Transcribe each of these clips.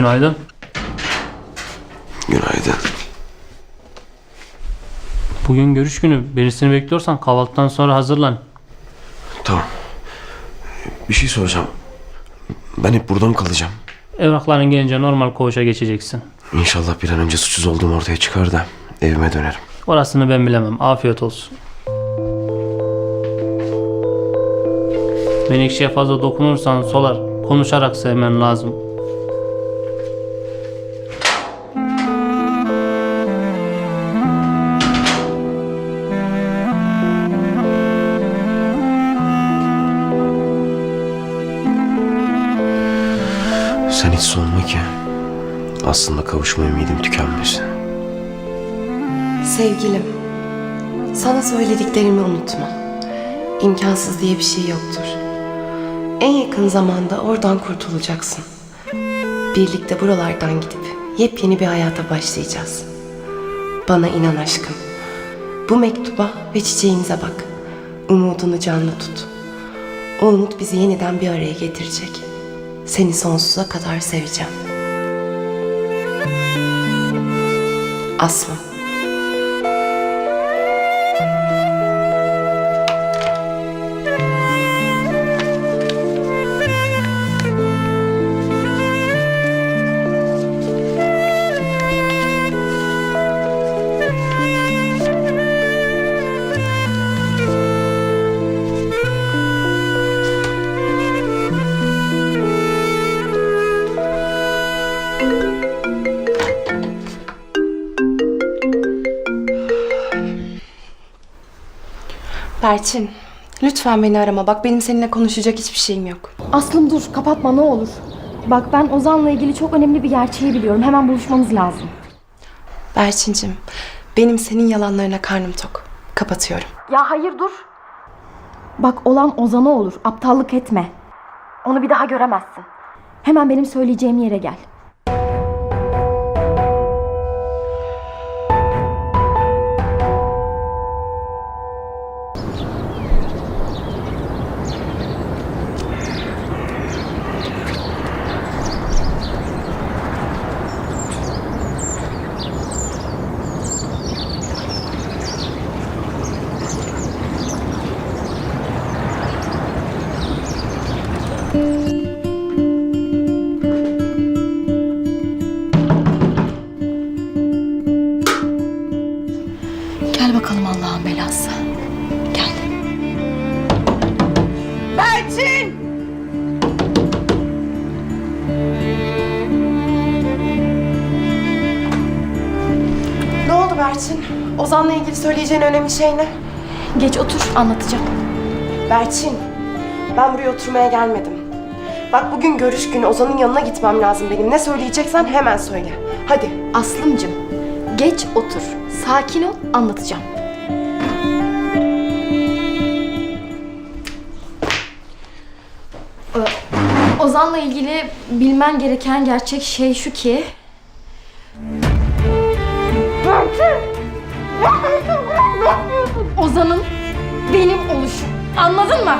Günaydın. Günaydın. Bugün görüş günü. Birisini bekliyorsan kahvaltıdan sonra hazırlan. Tamam. Bir şey soracağım. Ben hep burada mı kalacağım? Evrakların gelince normal koğuşa geçeceksin. İnşallah bir an önce suçsuz olduğum ortaya çıkar da evime dönerim. Orasını ben bilemem. Afiyet olsun. Menekşeye fazla dokunursan solar. Konuşarak sevmen lazım. Sen hiç sorma ki. Aslında kavuşma ümidim tükenmesin. Sevgilim, sana söylediklerimi unutma. İmkansız diye bir şey yoktur. En yakın zamanda oradan kurtulacaksın. Birlikte buralardan gidip yepyeni bir hayata başlayacağız. Bana inan aşkım. Bu mektuba ve çiçeğimize bak. Umudunu canlı tut. O umut bizi yeniden bir araya getirecek. Seni sonsuza kadar seveceğim. Aslı. Berçin, lütfen beni arama. Bak benim seninle konuşacak hiçbir şeyim yok. Aslım dur kapatma ne olur. Bak ben Ozan'la ilgili çok önemli bir gerçeği biliyorum. Hemen buluşmamız lazım. Berçincim, benim senin yalanlarına karnım tok. Kapatıyorum. Ya hayır dur. Bak olan Ozan'a olur. Aptallık etme. Onu bir daha göremezsin. Hemen benim söyleyeceğim yere gel. Gel Berçin? Ozan'la ilgili söyleyeceğin önemli şey ne? Geç otur anlatacağım. Berçin, ben buraya oturmaya gelmedim. Bak bugün görüş günü Ozan'ın yanına gitmem lazım benim. Ne söyleyeceksen hemen söyle. Hadi. Aslımcım geç otur. Sakin ol anlatacağım. Ee, Ozan'la ilgili bilmen gereken gerçek şey şu ki... Ozan'ın benim oluşum. Anladın mı?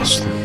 Aslı.